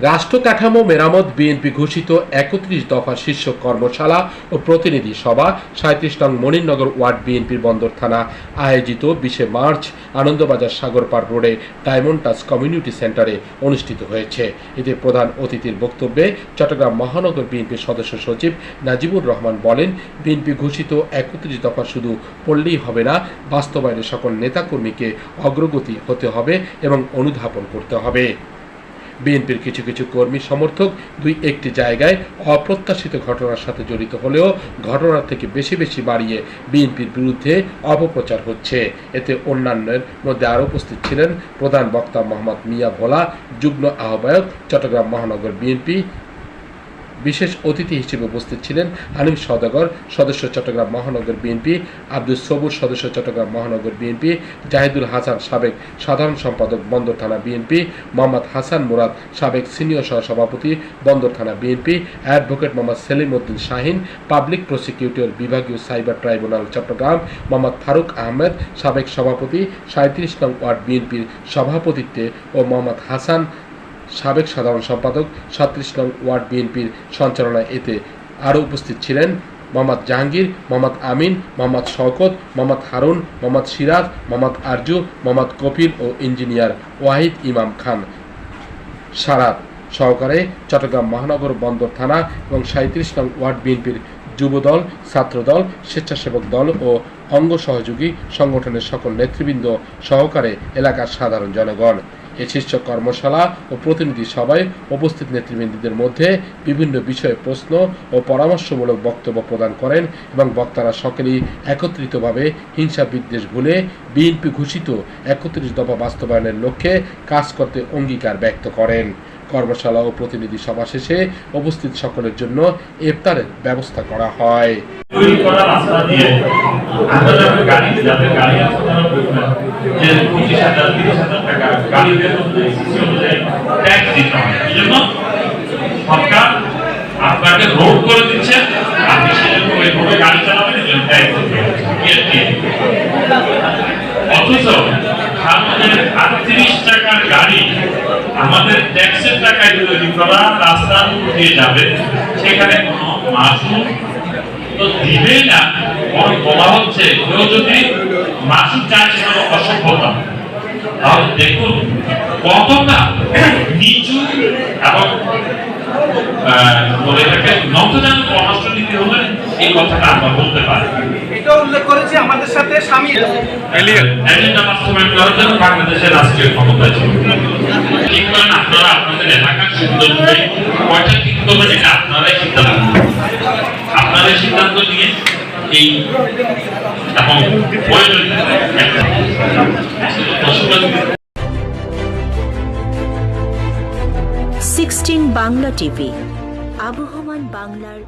রাষ্ট্র কাঠামো মেরামত বিএনপি ঘোষিত একত্রিশ দফা শীর্ষ কর্মশালা ও প্রতিনিধি সভা সাঁত্রিশ নং মনিরনগর ওয়ার্ড বিএনপির বন্দর থানা, আয়োজিত বিশে মার্চ আনন্দবাজার সাগরপাড় রোডে ডায়মন্ড কমিউনিটি সেন্টারে অনুষ্ঠিত হয়েছে। এতে প্রধান অতিথির বক্তব্যে চট্টগ্রাম মহানগর বিএনপির সদস্য সচিব নাজিবুর রহমান বলেন, বিএনপি ঘোষিত একত্রিশ দফা শুধু পড়লেই হবে না, বাস্তবায়নে সকল নেতাকর্মীকে অগ্রগতি হতে হবে এবং অনুধাবন করতে হবে। বিএনপির কিছু কিছু কর্মী সমর্থক দুই একটি জায়গায় অপ্রত্যাশিত ঘটনার সাথে জড়িত হলেও ঘটনার থেকে বেশি বেশি বাড়িয়ে বিএনপির বিরুদ্ধে অপপ্রচার হচ্ছে। এতে অন্যান্যের মধ্যে আরও উপস্থিত ছিলেন প্রধান বক্তা মোহাম্মদ মিয়া ভোলা, যুগ্ম আহ্বায়ক চট্টগ্রাম মহানগর বিএনপি বিশেষ অতিথি হিসেবে উপস্থিত ছিলেন হানিফ সদাগর সদস্য চট্টগ্রাম মহানগর বিএনপি আব্দুল সবুর, সদস্য চট্টগ্রাম মহানগর বিএনপি, জাহিদুল হাসান সাবেক সাধারণ সম্পাদক, বন্দর থানা বিএনপি, মোহাম্মদ হাসান মুরাদ সাবেক সিনিয়র সহসভাপতি, বন্দর থানা BNP, advocate Mohammad Selim Uddin Shahin, public prosecutor বিভাগীয় সাইবার ট্রাইব্যুনাল, চট্টগ্রাম, মোহাম্মদ ফারুক আহমেদ সাবেক সভাপতি সাঁত্রিশ নং ওয়ার্ড বিএনপির সভাপতিত্বে ও মোহাম্মদ হাসান সাবেক সাধারণ সম্পাদক সাতত্রিশ নং ওয়ার্ড বিএনপির সঞ্চালনায় এতে আরও উপস্থিত ছিলেন মোহাম্মদ জাহাঙ্গীর, মোহাম্মদ আমিন, মোহাম্মদ শওকত, মোহাম্মদ হারুন, মোহাম্মদ সিরাজ, মোহাম্মদ আরজু, মোহাম্মদ কপিল ও ইঞ্জিনিয়ার ওয়াহিদ ইমাম খান। সারাত সহকারে চট্টগ্রাম মহানগর বন্দর থানা এবং সাঁত্রিশ নং ওয়ার্ড বিএনপির যুবদল, ছাত্রদল, স্বেচ্ছাসেবক দল ও অঙ্গ সহযোগী সংগঠনের সকল নেতৃবৃন্দ সহকারে এলাকার সাধারণ জনগণ। এ শীর্ষ কর্মশালা ও প্রতিনিধি সভায় উপস্থিত নেতৃবৃন্দদের মধ্যে বিভিন্ন বিষয়ে প্রশ্ন ও পরামর্শমূলক বক্তব্য প্রদান করেন এবং বক্তারা সকলেই একত্রিতভাবে হিংসা বিদ্বেষ ভুলে বিএনপি ঘোষিত একত্রিশ দফা বাস্তবায়নের লক্ষ্যে কাজ করতে অঙ্গীকার ব্যক্ত করেন। কর্মশালা ও প্রতিনিধি সভা শেষে উপস্থিত সকলের জন্য ইফতারের ব্যবস্থা করা হয়। যে পঁচিশ হাজার, তিরিশ হাজার টাকা গাড়ি সিসি অনুযায়ী ট্যাক্স দিতে হয় এই জন্য সরকার আপনাকে রোড করে দিচ্ছে, আপনি সেজন্য ওই রোডে গাড়ি চালাবেন, এই জন্য ট্যাক্স দিতে অথচ আমাদের আটত্রিশ টাকার গাড়ি আমাদের ট্যাক্সের টাকায় তৈরি করা উপর দিয়ে যাবে, সেখানে কোনো মাসুল তো দিবেই না। বলা হচ্ছে কেউ যদি মাসুল চায় সেটা অসভ্যতা তাহলে দেখুন কতটা নিচু এবং আহ, বলে এটাকে নতজান পরামর্শনীতি হলে এই কথাটা আমরা বলতে পারি। এটা উল্লেখ করেছি আমাদের সাথে স্বামী। এজেন্ডা বাস্তবায়ন করার জন্য বাংলাদেশের রাষ্ট্রীয় ক্ষমতা ছিল। আপনারা আপনাদের এলাকার সুন্দর করে কয়টা ঠিক করবেন এটা আপনারাই সিদ্ধান্ত আপনারাই সিদ্ধান্ত নিয়ে এই এবং সিক্সটিন বাংলা টিভি আবহমান বাংলার